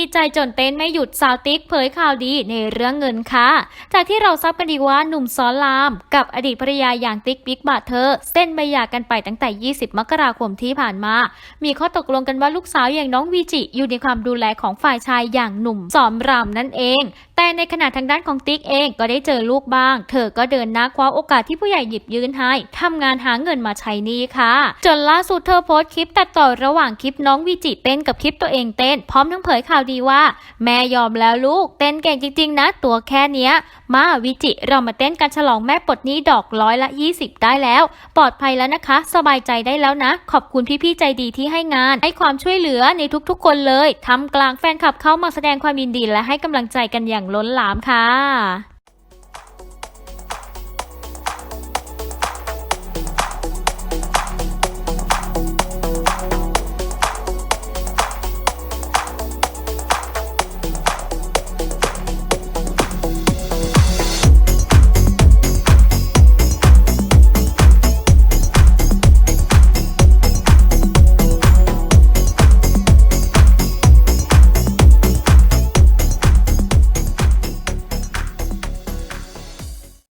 ดีใจจนเต้นไม่หยุดสาวติ๊กเผยข่าวดีในเรื่องเงินค่ะ จากที่เราทราบกันดีว่าหนุ่มซ้อนลาม กับอดีตภรรยาอย่างติ๊กบิ๊กบาทเธอเส้นใบหย่ากันไปตั้งแต่ 20 มกราคมที่ผ่านมา มีข้อตกลงกันว่าลูกสาวอย่างน้องวีจิอยู่ในความดูแลของฝ่ายชายอย่างหนุ่มสอมรามนั่นเอง แต่ในขณะทางด้านของติ๊กเองก็ได้เจอลูกบ้าง เธอก็เดินหน้าคว้าโอกาสที่ผู้ใหญ่หยิบยื่นให้ทำงานหาเงินมาใช้นี้ค่ะ จนล่าสุดเธอโพสต์คลิปตัดต่อระหว่างคลิปน้องวีจิเต้นกับคลิปตัวเองเต้น พร้อมทั้งเผยข่าวดีว่า แม่ยอมแล้วลูก เต้นเก่งจริง ๆ นะ ตัวแค่เนี้ย มาวิจิเรามาเต้นกันฉลองแม่ปลดนี้ดอกร้อยละ 20 ได้แล้ว ปลอดภัยแล้วนะคะ สบายใจได้แล้วนะ ขอบคุณพี่ๆใจดีที่ให้งาน ให้ความช่วยเหลือในทุกๆ คนเลยทำกลางแฟนคลับเข้ามาแสดงความยินดีและให้กำลังใจกันอย่างล้นหลามค่ะ